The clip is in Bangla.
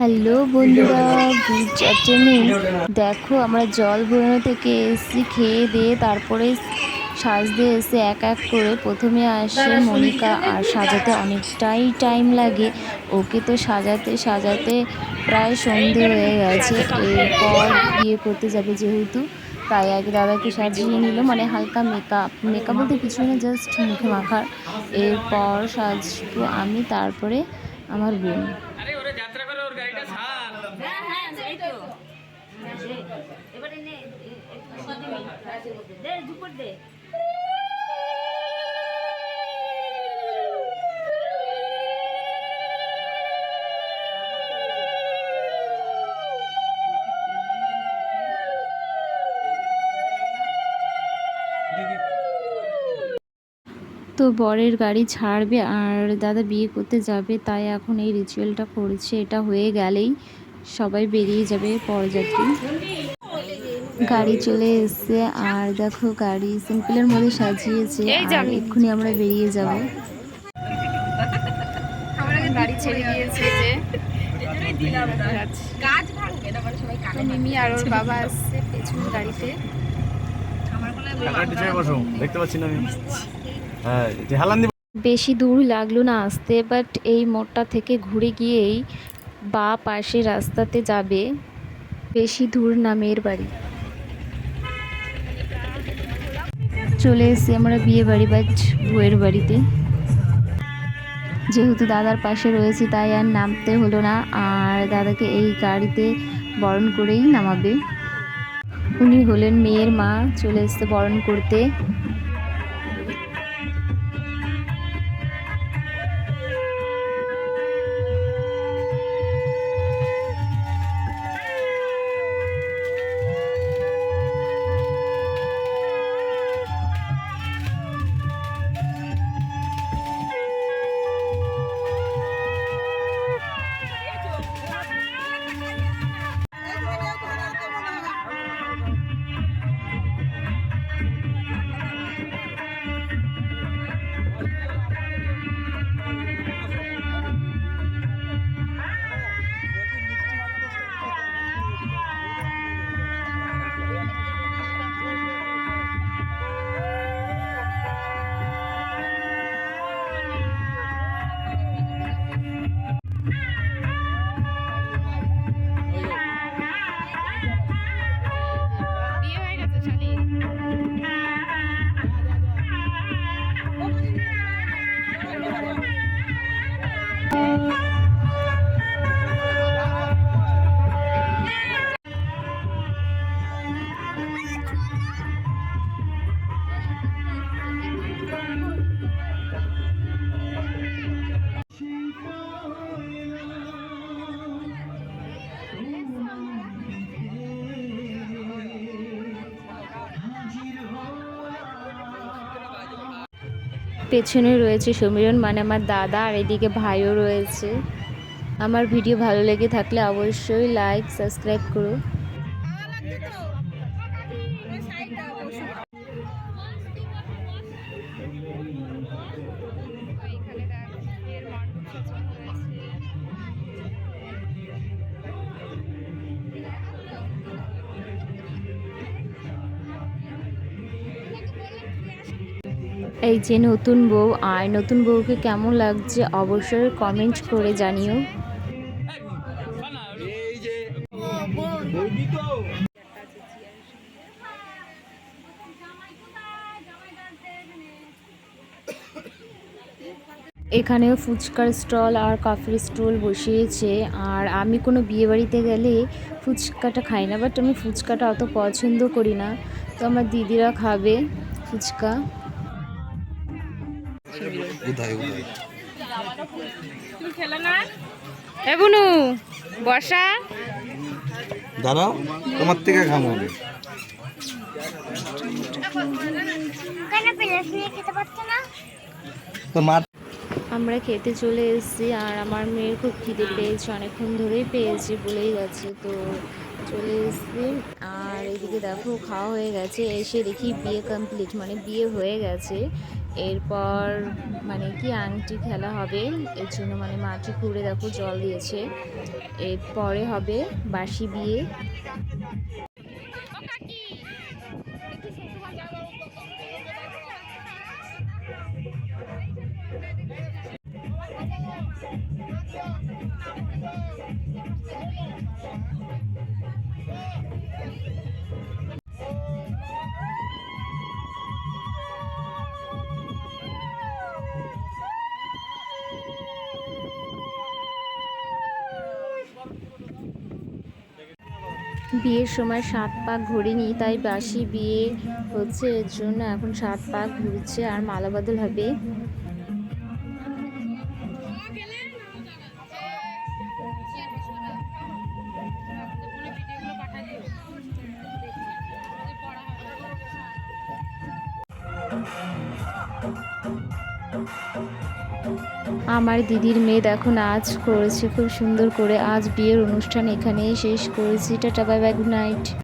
হ্যালো বন্ধুরা, গুড আফটারনুন। দেখো, আমরা জল ভরানো থেকে এসেছি, খেয়ে দিয়ে তারপরে সাজতে এসে এক এক করে প্রথমে আসে মনিকা, আর সাজাতে অনেকটাই টাইম লাগে। ওকে তো সাজাতে সাজাতে প্রায় সন্ধে হয়ে গেছে। এরপর বিয়ে করতে যাবে যেহেতু, তাই আগে দাদাকে সাজিয়ে নিল মানে হালকা মেকআপ মেকআপ বলতে কিছু না জাস্ট মুখে মাখার। এরপর সাজবো আমি, তারপরে আমার বোন আরে ওরে যাত্রা করে ওর গাড়িটা ছাড় হ্যাঁ হ্যাঁ এই তো এবারে নে একটু সত্যি দে দুপুর দে। তো বরের গাড়ি ছাড়বে আর দাদা বিয়ে করতে যাবে তাই এখন এই রিচুয়ালটা করেছে। এটা হয়ে গেলেই সবাই বেরিয়ে যাবে পরযাত্রী। গাড়ি চলে এসছে আর দেখো গাড়ি সিম্পলের মধ্যে সাজিয়েছে আর এক্ষুনি আমরা বেরিয়ে যাব। গাড়ি ছেড়ে দিয়েছে যে গাছ ভাঙবে না মানে সবাই কাটে মিমি আর ওর বাবা আসছে পেছন গাড়িতে। টাকার পিছনে বসো দেখতে পাচ্ছি না আমি। হ্যাঁ এটি বেশি দূর লাগল না আসতে বাট এই মোড়টা থেকে ঘুরে গিয়েই বা পাশে রাস্তাতে যাবে। বেশি দূর না মেয়ের বাড়ি। চলে এসেছি আমরা বিয়ে বাড়ি বা বউয়ের বাড়িতে। যেহেতু দাদার পাশে রয়েছি, তাই আর নামতে হলো না। আর দাদাকে এই গাড়িতে বরণ করেই নামাবে। উনি হলেন মেয়ের মা, চলে এসছে বরণ করতে। পেছনে রয়েছে সমীরণ মানে আমার দাদা, আর এদিকে ভাইও রয়েছে। আমার ভিডিও ভালো লেগে থাকলে অবশ্যই লাইক সাবস্ক্রাইব করো। এই যে নতুন বউ, আর নতুন বউকে কেমন লাগছে অবশ্যই কমেন্ট করে জানিও। এখানেও ফুচকার স্টল আর কফির স্টল বসিয়েছে, আর আমি কোনো বিয়ে বাড়িতে গেলে ফুচকাটা খাই না বাট আমি ফুচকাটা অত পছন্দ করি না। তো আমার দিদিরা খাবে ফুচকা। তুমি খেলে না এ বুনু বর্ষা? দাঁড়াও তোমার থেকে আমরা খেতে চলে এসেছি আর আমার মেয়ের খুব খিদে পেয়েছে অনেকক্ষণ ধরেই পেয়েছি বলেই গেছে তো চলে এসেছি। এদিকে দেখো, খাওয়া হয়ে গেছে। এসে দেখি বিয়ে কমপ্লিট মানে বিয়ে হয়ে গেছে। এরপর মানে কি আংটি খেলা হবে, এর জন্য মানে মাটি খুঁড়ে দেখো জল দিয়েছে। এরপরে হবে বাসি বিয়ে। বিয়ের সময় সাত পাক ঘুরিনি, তাই বাসি বিয়ে হচ্ছে, এর জন্য এখন সাত পাক ঘুরছে আর মালা বদল হবে। আমার দিদির মেয়ে দেখো নাচ করেছে খুব সুন্দর করে। আজ বিয়ের অনুষ্ঠান এখানেই শেষ করেছি। Tata, bye bye, good night.